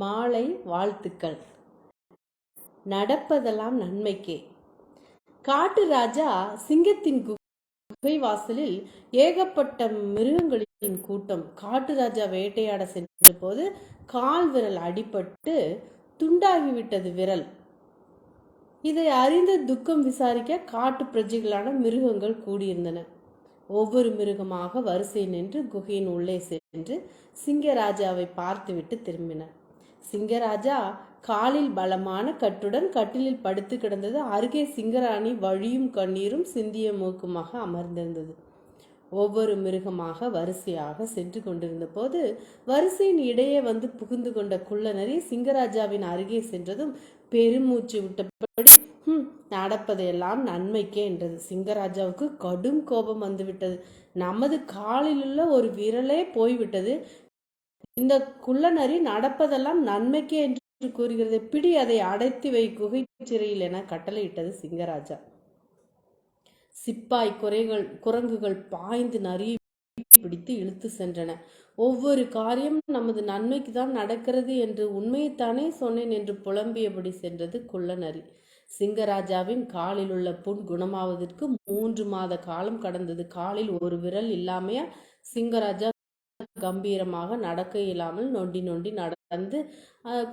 மாலை வாழ்த்துக்கள். நடப்பதெல்லாம் நன்மைக்கே. காட்டு ராஜா சிங்கத்தின் குகை வாசலில் ஏகப்பட்ட மிருகங்களின் கூட்டம். காட்டு ராஜா வேட்டையாட சென்ற போது கால் விரல் அடிபட்டு துண்டாகிவிட்டது விரல். இதை அறிந்து துக்கம் விசாரிக்க காட்டு பிரஜைகளான மிருகங்கள் கூடியிருந்தன. ஒவ்வொரு மிருகமாக வரிசை நின்று குகையின் உள்ளே சென்று சிங்கராஜாவை பார்த்துவிட்டு திரும்பின சிங்கராஜா காலில் பலமான கட்டுடன் கட்டிலில் படுத்து கிடந்தது. அருகே சிங்கராணி வழியும் கண்ணீரும் சிந்திய மூக்குமாக அமர்ந்திருந்தது. ஒவ்வொரு மிருகமாக வரிசையாக சென்று கொண்டிருந்த போது வரிசையின் இடையே வந்து புகுந்து கொண்ட குள்ளநரி சிங்கராஜாவின் அருகே சென்றதும் பெருமூச்சு விட்டபடி நடப்பதையெல்லாம் நன்மைக்கே என்றது. சிங்கராஜாவுக்கு கடும் கோபம் வந்துவிட்டது. நமது காலிலுள்ள ஒரு விரலே போய்விட்டது. இந்த குள்ளநரி நடப்பதெல்லாம் நன்மைக்கே என்று கூறுகிறது. பிடி அதை அடைத்து வை குகை சிறையில் என கட்டளையிட்டது சிங்கராஜா. சிப்பாய் குறைகள் குரங்குகள் பாய்ந்து நரியை பிடித்து இழுத்து சென்றன. ஒவ்வொரு காரியம் நமது நன்மைக்கு தான் நடக்கிறது என்று உண்மையைத்தானே சொன்னேன் என்று புலம்பியபடி சென்றது குள்ளநரி. சிங்கராஜாவின் காலில் உள்ள புண் குணமாவதற்கு மூன்று மாத காலம் கடந்தது. காலில் ஒரு விரல் இல்லாமையா சிங்கராஜா கம்பீரமாக நடக்க இல்லாமல் நொண்டி நொண்டி நடந்து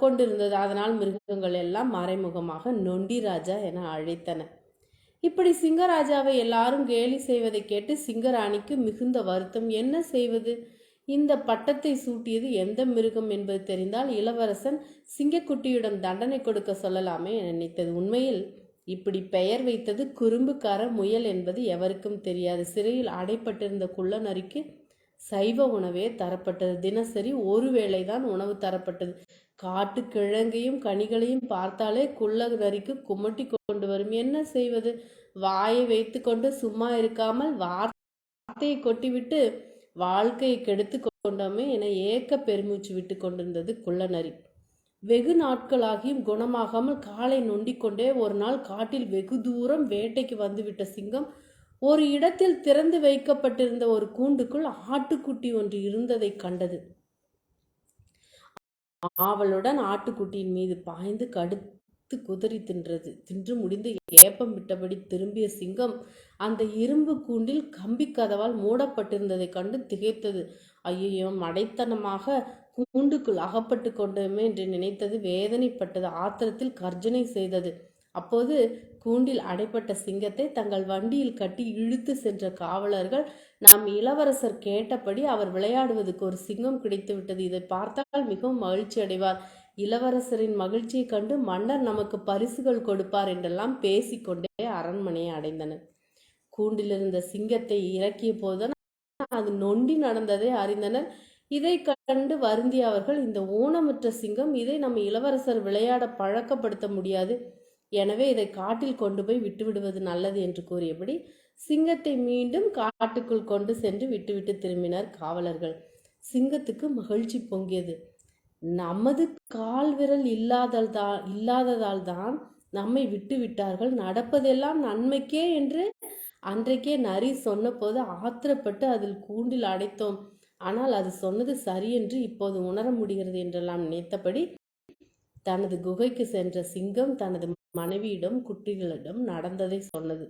கொண்டிருந்தது. அதனால் மிருகங்கள் எல்லாம் மறைமுகமாக நொண்டி ராஜா என அழைத்தன. இப்படி சிங்கராஜாவை எல்லாரும் கேலி செய்வதை கேட்டு சிங்கராணிக்கு மிகுந்த வருத்தம். என்ன செய்வது? இந்த பட்டத்தை சூட்டியது எந்த மிருகம் என்பது தெரிந்தால் இளவரசன் சிங்கக்குட்டியிடம் தண்டனை கொடுக்க சொல்லலாமே என நினைத்தது. உண்மையில் இப்படி பெயர் வைத்தது குறும்புக்கார முயல் என்பது எவருக்கும் தெரியாது. சிறையில் அடைப்பட்டிருந்த குள்ளநரிக்கு சைவ உணவே தரப்பட்டது. தினசரி ஒரு வேளைதான் உணவு தரப்பட்டது. காட்டு கிழங்கையும் கனிகளையும் பார்த்தாலே குள்ள நரிக்கு குமட்டி கொண்டு வரும். என்ன செய்வது? வாயை வைத்து கொண்டு சும்மா இருக்காமல் வார்த்தையை கொட்டிவிட்டு வாழ்க்கையை கெடுத்து கொண்டோமே என ஏக்க பெருமூச்சு விட்டு கொண்டிருந்தது குள்ளநரி வெகு நாட்களாகியும் குணமாகாமல் காலை நொண்டிக்கொண்டே ஒரு நாள் காட்டில் வெகு தூரம் வேட்டைக்கு வந்துவிட்ட சிங்கம் ஒரு இடத்தில் திறந்து வைக்கப்பட்டிருந்த ஒரு கூண்டுக்குள் ஆட்டுக்குட்டி ஒன்று இருந்ததை கண்டது. ஆவலுடன் ஆட்டுக்குட்டியின் மீது பாய்ந்து கடுத்து குதறி தின்றது. தின்று முடிந்து ஏப்பம் விட்டபடி திரும்பிய சிங்கம் அந்த இரும்பு கூண்டில் கம்பி கதவால் மூடப்பட்டிருந்ததை கண்டு திகைத்தது. ஐயோ மடைத்தனமாக கூண்டுக்குள் அகப்பட்டு கொண்டோமே என்று நினைத்தது. வேதனைப்பட்டது. ஆத்திரத்தில் கர்ஜனை செய்தது. அப்போது கூண்டில் அடைப்பட்ட சிங்கத்தை தங்கள் வண்டியில் கட்டி இழுத்து சென்ற காவலர்கள் நாம் இளவரசர் கேட்டபடி அவர் விளையாடுவதற்கு ஒரு சிங்கம் கிடைத்து விட்டது. இதை பார்த்தால் மிகவும் மகிழ்ச்சி அடைவார். இளவரசரின் மகிழ்ச்சியை கண்டு மன்னர் நமக்கு பரிசுகள் கொடுப்பார் என்றெல்லாம் பேசிக்கொண்டே அரண்மனையை அடைந்தனர். கூண்டிலிருந்த சிங்கத்தை இறக்கிய போதுதான் அது நொண்டி நடந்ததை அறிந்தனர். இதை கண்டு வருந்திய அவர்கள் இந்த ஊனமுற்ற சிங்கம் இதை நம்ம இளவரசர் விளையாட பழக்கப்படுத்த முடியாது. எனவே இதை காட்டில் கொண்டு போய் விட்டுவிடுவது நல்லது என்று கூறியபடி சிங்கத்தை மீண்டும் காட்டுக்குள் கொண்டு சென்று விட்டுவிட்டு திரும்பினர் காவலர்கள். சிங்கத்துக்கு மகிழ்ச்சி பொங்கியது. நமது கால் விரல் இல்லாதல் தான் இல்லாததால் தான் நம்மை விட்டு விட்டார்கள் நடப்பதெல்லாம் நன்மைக்கே என்று அன்றைக்கே நரி சொன்னபோது ஆத்திரப்பட்டு அதில் கூண்டில் அடைத்தோம். ஆனால் அது சொன்னது சரியென்று இப்போது உணர முடிகிறது என்றெல்லாம் நினைத்தபடி தனது குகைக்கு சென்ற சிங்கம் தனது மனைவியிடம் குட்டிகளிடம் நடந்ததை சொன்னது.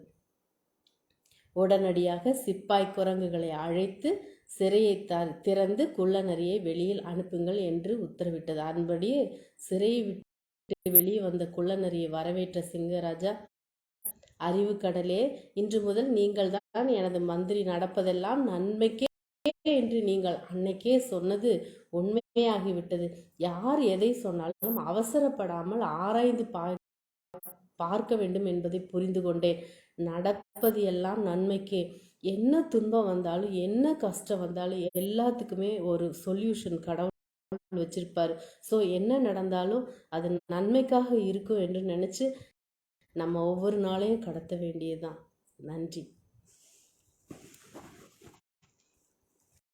உடனடியாக சிப்பாய் குரங்குகளை அழைத்து சிறையை திறந்து குள்ளநரியை வெளியில் அனுப்புங்கள் என்று உத்தரவிட்டது. அதன்படியே சிறையை விட்டு வெளியே வந்த குள்ளநரியை வரவேற்ற சிங்கராஜா அறிவு கடலே இன்று முதல் நீங்கள் தான் எனது மந்திரி. நடப்பதெல்லாம் நன்மைக்கே என்று நீங்கள் அன்னைக்கே சொன்னது உண்மையாகிவிட்டது. யார் எதை சொன்னாலும் அவசரப்படாமல் ஆராய்ந்து பார்க்க வேண்டும் என்பதை புரிந்து கொண்டேன். நடப்பது எல்லாம் நன்மைக்கே. என்ன துன்பம் வந்தாலும் என்ன கஷ்டம் வந்தாலும் எல்லாத்துக்குமே ஒரு சொல்யூஷன் கடவுள் வச்சிருப்பார். ஸோ என்ன நடந்தாலும் அது நன்மைக்காக இருக்கும் என்று நினச்சி நம்ம ஒவ்வொரு நாளையும் கடத்த வேண்டியதுதான். நன்றி.